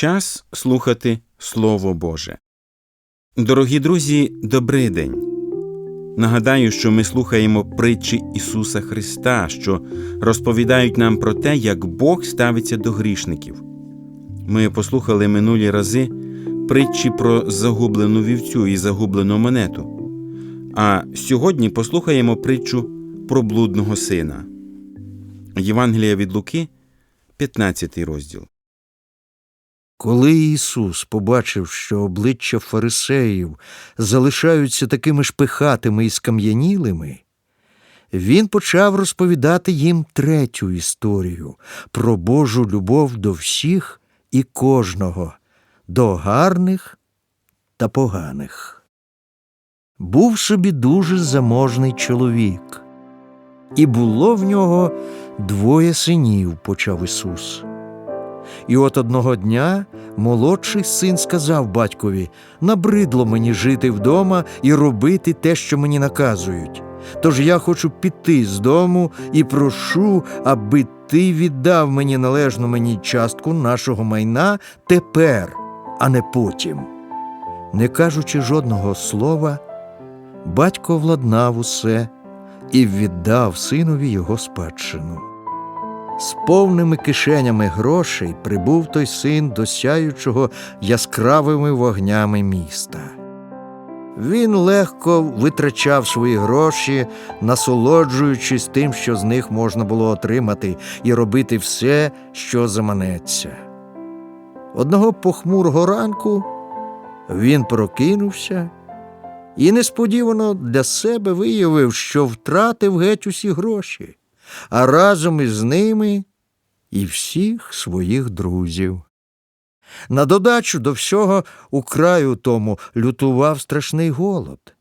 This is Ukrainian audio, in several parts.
Час слухати Слово Боже. Дорогі друзі, добрий день. Нагадаю, що ми слухаємо притчі Ісуса Христа, що розповідають нам про те, як Бог ставиться до грішників. Ми послухали минулі рази притчі про загублену вівцю і загублену монету. А сьогодні послухаємо притчу про блудного сина. Євангелія від Луки, 15 розділ. Коли Ісус побачив, що обличчя фарисеїв залишаються такими ж пихатими і скам'янілими, Він почав розповідати їм третю історію про Божу любов до всіх і кожного, до гарних та поганих. Був собі дуже заможний чоловік, і було в нього двоє синів, почав Ісус. І от одного дня молодший син сказав батькові набридло мені жити вдома і робити те, що мені наказують. Тож я хочу піти з дому і прошу, аби ти віддав мені належну мені частку нашого майна тепер, а не потім. Не кажучи жодного слова, батько владнав усе і віддав синові його спадщину. З повними кишенями грошей прибув той син до сяючого яскравими вогнями міста. Він легко витрачав свої гроші, насолоджуючись тим, що з них можна було отримати, і робити все, що заманеться. Одного похмурого ранку він прокинувся і несподівано для себе виявив, що втратив геть усі гроші а разом із ними і всіх своїх друзів. На додачу до всього у краю тому лютував страшний голод,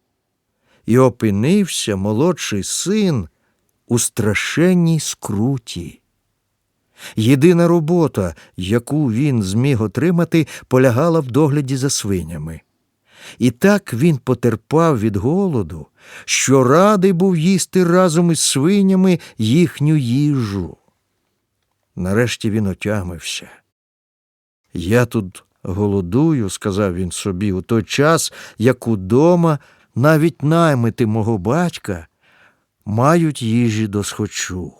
і опинився молодший син у страшенній скруті. Єдина робота, яку він зміг отримати, полягала в догляді за свинями. І так він потерпав від голоду, що радий був їсти разом із свинями їхню їжу. Нарешті він отямився. Я тут голодую, сказав він собі, у той час, як удома навіть наймити мого батька мають їжі до схочу.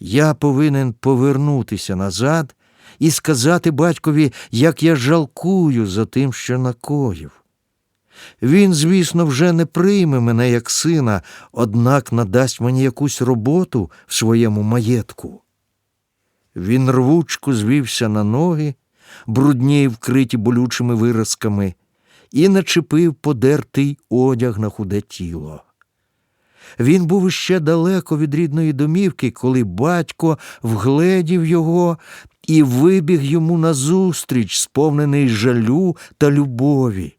Я повинен повернутися назад і сказати батькові, як я жалкую за тим, що накоїв. Він, звісно, вже не прийме мене як сина, однак надасть мені якусь роботу в своєму маєтку. Він рвучко звівся на ноги, брудні й вкриті болючими виразками, і начепив подертий одяг на худе тіло. Він був іще далеко від рідної домівки, коли батько вгледів його і вибіг йому назустріч, сповнений жалю та любові.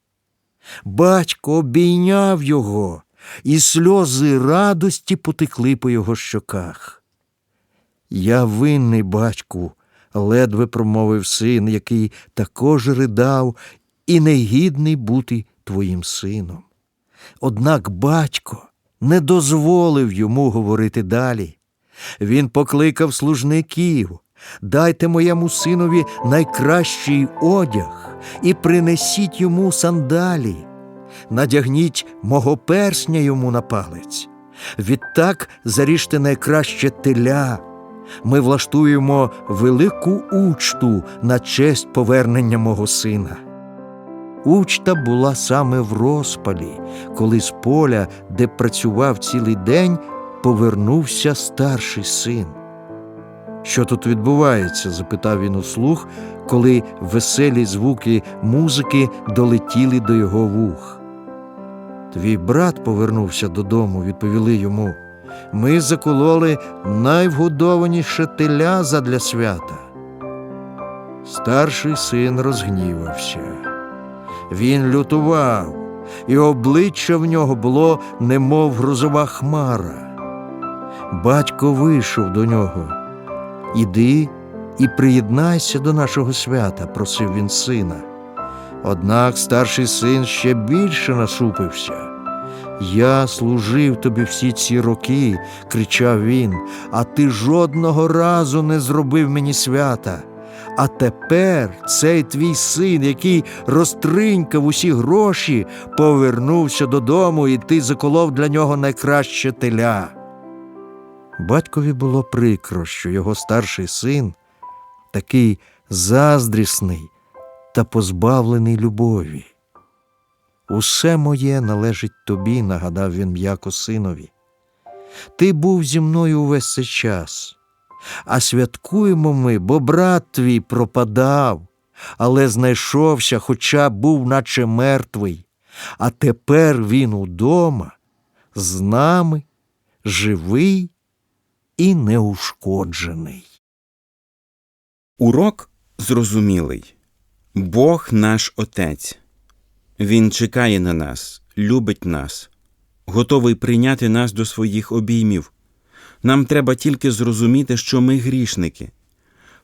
Батько обійняв його, і сльози радості потекли по його щоках. Я винний, батьку, ледве промовив син, який також ридав, і негідний бути твоїм сином. Однак батько не дозволив йому говорити далі. Він покликав служників дайте моєму синові найкращий одяг і принесіть йому сандалі, надягніть мого персня йому на палець. Відтак заріжте найкраще теля. Ми влаштуємо велику учту на честь повернення мого сина. Учта була саме в розпалі, коли з поля, де працював цілий день, повернувся старший син. Що тут відбувається? запитав він услух, коли веселі звуки музики долетіли до його вух. Твій брат повернувся додому, відповіли йому. Ми закололи найвгодованіше теля задля свята. Старший син розгнівався. Він лютував, і обличчя в нього було, немов грозова хмара. Батько вийшов до нього. Іди і приєднайся до нашого свята, просив він сина. Однак старший син ще більше насупився. Я служив тобі всі ці роки, кричав він, а ти жодного разу не зробив мені свята. А тепер цей твій син, який розтринькав усі гроші, повернувся додому, і ти заколов для нього найкраще теля. Батькові було прикро, що його старший син такий заздрісний та позбавлений любові. Усе моє належить тобі, нагадав він м'яко синові. Ти був зі мною увесь цей час, а святкуємо ми, бо брат твій пропадав, але знайшовся, хоча був наче мертвий, а тепер він удома, з нами, живий і неушкоджений. Урок зрозумілий. Бог наш Отець. Він чекає на нас, любить нас, готовий прийняти нас до своїх обіймів. Нам треба тільки зрозуміти, що ми грішники,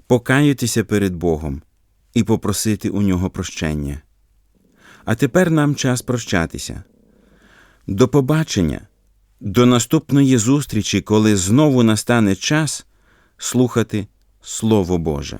покаятися перед Богом і попросити у нього прощення. А тепер нам час прощатися. До побачення, до наступної зустрічі, коли знову настане час слухати Слово Боже.